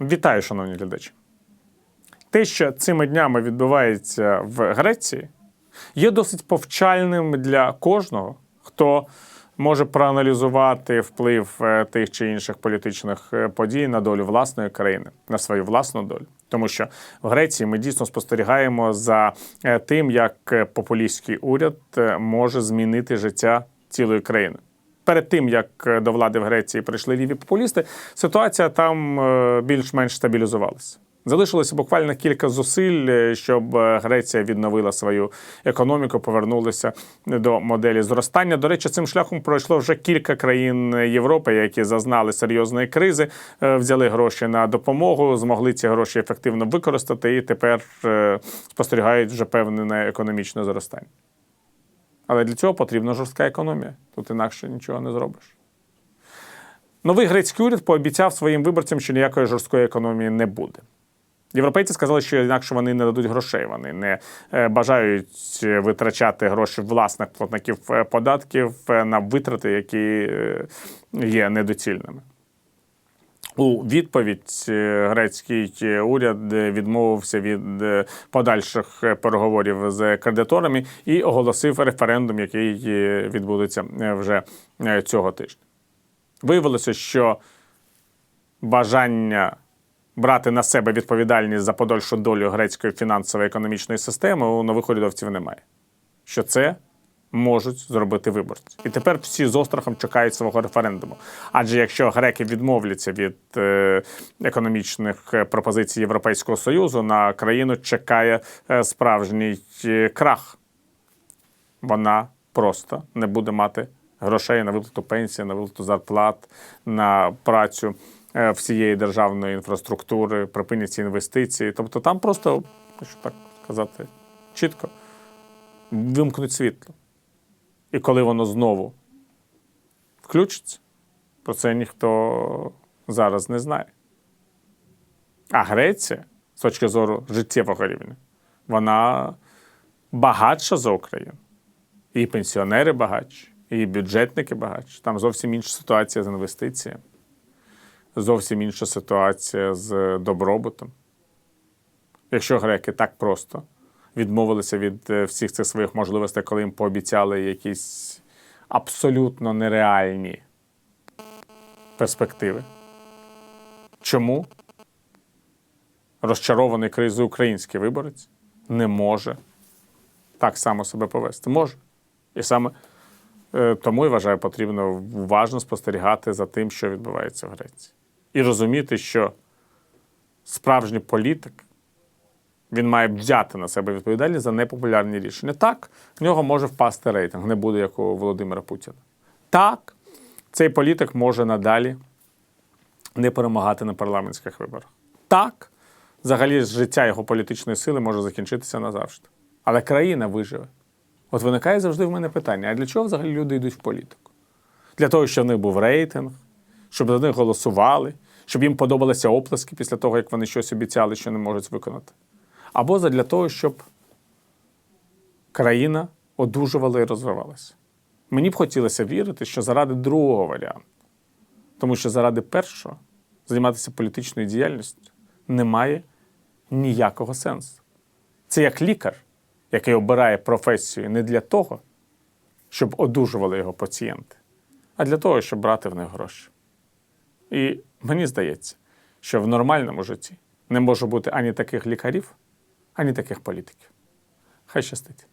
Вітаю, шановні глядачі. Те, що цими днями відбувається в Греції, є досить повчальним для кожного, хто може проаналізувати вплив е, тих чи інших політичних е, подій на долю власної країни, на свою власну долю. Тому що в Греції ми дійсно спостерігаємо за е, тим, як популістський уряд може змінити життя цілої країни. Перед тим як е, до влади в Греції прийшли ліві популісти, ситуація там е, більш-менш стабілізувалася. Залишилося буквально кілька зусиль, е, щоб Греція відновила свою економіку, повернулася до моделі зростання. До речі, цим шляхом пройшло вже кілька країн Європи, які зазнали серйозної кризи, взяли гроші на допомогу, змогли ці гроші ефективно використати і тепер спостерігають вже певне економічне зростання. Але для цього потрібна жорстка економія. Тут інакше нічого не зробиш. Новий грецький уряд пообіцяв своїм виборцям, що ніякої жорсткої економії не буде. Європейці сказали, що інакше вони не дадуть грошей. Вони не е, бажають витрачати гроші власних платників е, податків е, на витрати, які е, є недоцільними. У відповідь е, грецький е, уряд е, відмовився від подальших переговорів з кредиторами і оголосив референдум, який відбудеться вже цього тижня. Виявилося, що бажання брати на себе відповідальність за подальшу долю грецької фінансово-економічної системи у нових урядовців немає. Що це можуть зробити виборці. І тепер всі з острахом чекають свого референдуму. Адже якщо греки відмовляться від е, економічних е, пропозицій Європейського Союзу, на країну чекає е, справжній крах. Вона просто не буде мати грошей на виплату пенсії, на виплату зарплат, на працю всієї державної інфраструктури, припиняться інвестиції. Тобто там просто, що так сказати, чітко вимкнуть світло. І коли воно знову включиться, про це ніхто зараз не знає. А Греція, з точки зору життєвого рівня, вона багатша за Україну. І пенсіонери багатші, і бюджетники багатші. Там зовсім інша ситуація з інвестиціями, зовсім інша ситуація з добробутом. Якщо греки так просто відмовилися від е, всіх цих своїх можливостей, коли їм пообіцяли якісь абсолютно нереальні перспективи. Чому розчарований кризою український виборець не може так само себе повести? Може. І саме е, тому я вважаю, потрібно уважно спостерігати за тим, що відбувається в Греції. І розуміти, що справжній політик він має взяти на себе відповідальність за непопулярні рішення. Так, в нього може впасти рейтинг, не буде як у Володимира Путіна. Так, цей політик може надалі не перемагати на парламентських виборах. Так, взагалі життя його політичної сили може закінчитися назавжди. Але країна виживе. От виникає завжди в мене питання: а для чого взагалі люди йдуть в політику? Для того, щоб в них був рейтинг, щоб за них голосували, щоб їм подобалися оплески після того, як вони щось обіцяли, що не можуть виконати. Або задля того, щоб країна одужувала і розвивалася. Мені б хотілося вірити, що заради другого варіанту, тому що заради першого займатися політичною діяльністю немає ніякого сенсу. Це як лікар, який обирає професію не для того, щоб одужували його пацієнти, а для того, щоб брати в них гроші. І мені здається, що в нормальному житті не може бути ані таких лікарів, ані таких політиків. Хай щастить.